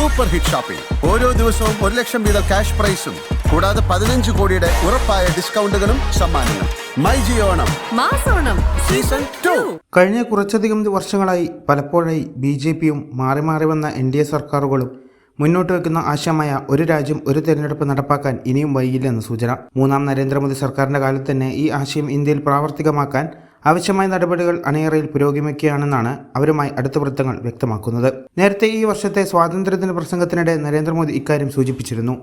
Super hit shopping ഓരോ ദിവസവും ഒരു ലക്ഷം വീതം ക്യാഷ് പ്രൈസും. കൂടാതെ പതിനഞ്ച് കോടിയുടെ ഉറപ്പായ ഡിസ്കൗണ്ടുകളും സമ്മാനങ്ങളും. മൈ ജിയോണം മാസോണം സീസൺ ടു. കഴിഞ്ഞ കുറച്ചധികം വർഷങ്ങളായി പലപ്പോഴായി ബി ജെ പിയും മാറി മാറി വന്ന എൻ ഡി എ സർക്കാരുകളും മുന്നോട്ട് വെക്കുന്ന ആശയമായ ഒരു രാജ്യം ഒരു തെരഞ്ഞെടുപ്പ് നടപ്പാക്കാൻ ഇനിയും വൈകില്ലെന്ന് സൂചന. മൂന്നാം നരേന്ദ്രമോദി സർക്കാരിന്റെ കാലത്ത് തന്നെ ഈ ആശയം ഇന്ത്യയിൽ പ്രാവർത്തികമാക്കാൻ ആവശ്യമായ നടപടികൾ അണിയറയിൽ പുരോഗമിക്കുകയാണെന്നാണ് അവരുമായി അടുത്ത വൃത്തങ്ങൾ വ്യക്തമാക്കുന്നത്. നേരത്തെ ഈ വർഷത്തെ സ്വാതന്ത്ര്യദിന പ്രസംഗത്തിനിടെ നരേന്ദ്രമോദി ഇക്കാര്യം സൂചിപ്പിച്ചിരുന്നു.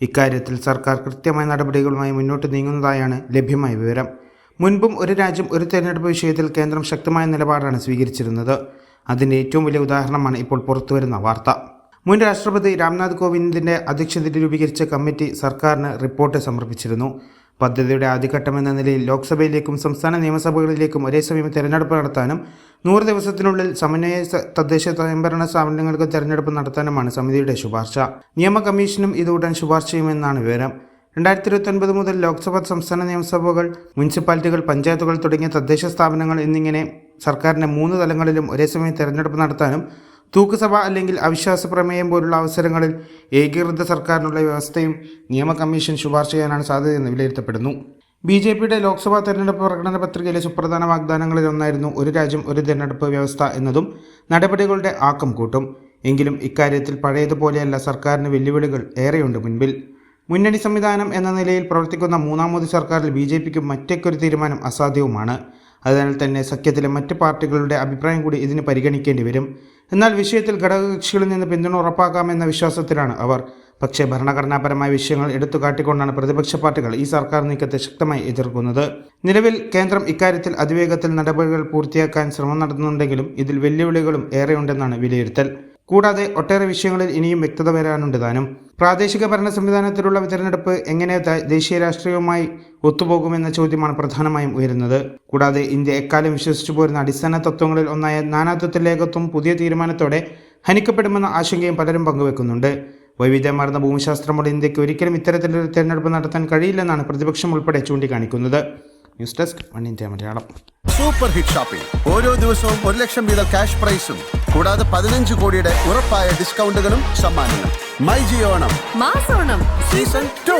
ഇക്കാര്യത്തിൽ സർക്കാർ കൃത്യമായ നടപടികളുമായി മുന്നോട്ട് നീങ്ങുന്നതായാണ് ലഭ്യമായ വിവരം. മുൻപും ഒരു രാജ്യം ഒരു തെരഞ്ഞെടുപ്പ് വിഷയത്തിൽ കേന്ദ്രം ശക്തമായ നിലപാടാണ് സ്വീകരിച്ചിരുന്നത്. അതിന്റെ ഏറ്റവും വലിയ ഉദാഹരണമാണ് ഇപ്പോൾ പുറത്തുവരുന്ന വാർത്ത. മുൻ രാഷ്ട്രപതി രാംനാഥ് കോവിന്ദിന്റെ അധ്യക്ഷതയിൽ രൂപീകരിച്ച കമ്മിറ്റി സർക്കാരിന് റിപ്പോർട്ട് സമർപ്പിച്ചിരുന്നു. പദ്ധതിയുടെ ആദ്യഘട്ടം എന്ന നിലയിൽ ലോക്സഭയിലേക്കും സംസ്ഥാന നിയമസഭകളിലേക്കും ഒരേ സമയം തെരഞ്ഞെടുപ്പ് നടത്താനും നൂറ് ദിവസത്തിനുള്ളിൽ സമന്വയ തദ്ദേശ സ്വയംഭരണ സ്ഥാപനങ്ങൾക്ക് തെരഞ്ഞെടുപ്പ് നടത്താനുമാണ് സമിതിയുടെ ശുപാർശ. നിയമ കമ്മീഷനും ഇത് ഉടൻ ശുപാർശ ചെയ്യുമെന്നാണ് വിവരം. രണ്ടായിരത്തി ഇരുപത്തൊൻപത് മുതൽ ലോക്സഭ സംസ്ഥാന നിയമസഭകൾ മുനിസിപ്പാലിറ്റികൾ പഞ്ചായത്തുകൾ തുടങ്ങിയ തദ്ദേശ സ്ഥാപനങ്ങൾ എന്നിങ്ങനെ സർക്കാരിന്റെ മൂന്ന് തലങ്ങളിലും ഒരേ സമയം തെരഞ്ഞെടുപ്പ് നടത്താനും തൂക്കുസഭ അല്ലെങ്കിൽ അവിശ്വാസ പ്രമേയം പോലുള്ള അവസരങ്ങളിൽ ഏകീകൃത സർക്കാരിനുള്ള വ്യവസ്ഥയും നിയമ കമ്മീഷൻ ശുപാർശ ചെയ്യാനാണ് സാധ്യതയെന്ന് വിലയിരുത്തപ്പെടുന്നു. ബി ജെ പിയുടെ ലോക്സഭാ തെരഞ്ഞെടുപ്പ് പ്രകടന പത്രികയിലെ സുപ്രധാന വാഗ്ദാനങ്ങളിൽ ഒന്നായിരുന്നു ഒരു രാജ്യം ഒരു തെരഞ്ഞെടുപ്പ് വ്യവസ്ഥ എന്നതും നടപടികളുടെ ആക്കം കൂട്ടും. എങ്കിലും ഇക്കാര്യത്തിൽ പഴയതുപോലെയല്ല സർക്കാരിന് വെല്ലുവിളികൾ ഏറെയുണ്ട് മുൻപിൽ. മുന്നണി സംവിധാനം എന്ന നിലയിൽ പ്രവർത്തിക്കുന്ന മൂന്നാമത് സർക്കാരിൽ ബി ജെ പിക്ക് മറ്റൊരു തീരുമാനം അസാധ്യവുമാണ്. അതിനാൽ തന്നെ സഖ്യത്തിലെ മറ്റ് പാർട്ടികളുടെ അഭിപ്രായം കൂടി ഇതിന് പരിഗണിക്കേണ്ടി വരും. എന്നാൽ വിഷയത്തിൽ ഘടകകക്ഷികളിൽ നിന്ന് പിന്തുണ ഉറപ്പാക്കാമെന്ന വിശ്വാസത്തിലാണ് അവർ. പക്ഷേ ഭരണഘടനാപരമായ വിഷയങ്ങൾ എടുത്തു കാട്ടിക്കൊണ്ടാണ് പ്രതിപക്ഷ പാർട്ടികൾ ഈ സർക്കാർ നീക്കത്തെ ശക്തമായി എതിർക്കുന്നത്. നിലവിൽ കേന്ദ്രം ഇക്കാര്യത്തിൽ അതിവേഗത്തിൽ നടപടികൾ പൂർത്തിയാക്കാൻ ശ്രമം നടത്തുന്നുണ്ടെങ്കിലും ഇതിൽ വെല്ലുവിളികളും ഏറെയുണ്ടെന്നാണ് വിലയിരുത്തൽ. കൂടാതെ ഒട്ടേറെ വിഷയങ്ങളിൽ ഇനിയും വ്യക്തത വരാനുണ്ട് താനും. പ്രാദേശിക ഭരണ സംവിധാനത്തിലുള്ള തിരഞ്ഞെടുപ്പ് എങ്ങനെ ദേശീയ രാഷ്ട്രീയവുമായി ഒത്തുപോകുമെന്ന ചോദ്യമാണ് പ്രധാനമായും ഉയരുന്നത്. കൂടാതെ ഇന്ത്യ എക്കാലം വിശ്വസിച്ചു പോരുന്ന അടിസ്ഥാന തത്വങ്ങളിൽ ഒന്നായ നാനാത്വത്തിലേകത്വം പുതിയ തീരുമാനത്തോടെ ഹനിക്കപ്പെടുമെന്ന ആശങ്കയും പലരും പങ്കുവെക്കുന്നുണ്ട്. വൈവിധ്യമാർന്ന ഭൂമിശാസ്ത്രമുള്ള ഇന്ത്യയ്ക്ക് ഒരിക്കലും ഇത്തരത്തിലൊരു തെരഞ്ഞെടുപ്പ് നടത്താൻ കഴിയില്ലെന്നാണ് പ്രതിപക്ഷം ഉൾപ്പെടെ ചൂണ്ടിക്കാണിക്കുന്നത്. News desk one India Malayalam. Super hit shopping ഓരോ ദിവസവും ഒരു ലക്ഷം വീതം ക്യാഷ് പ്രൈസും കൂടാതെ പതിനഞ്ച് കോടിയുടെ ഉറപ്പായ ഡിസ്കൗണ്ടുകളും സമ്മാനങ്ങളും. മൈ ജിയോണം മാസോണം. Season two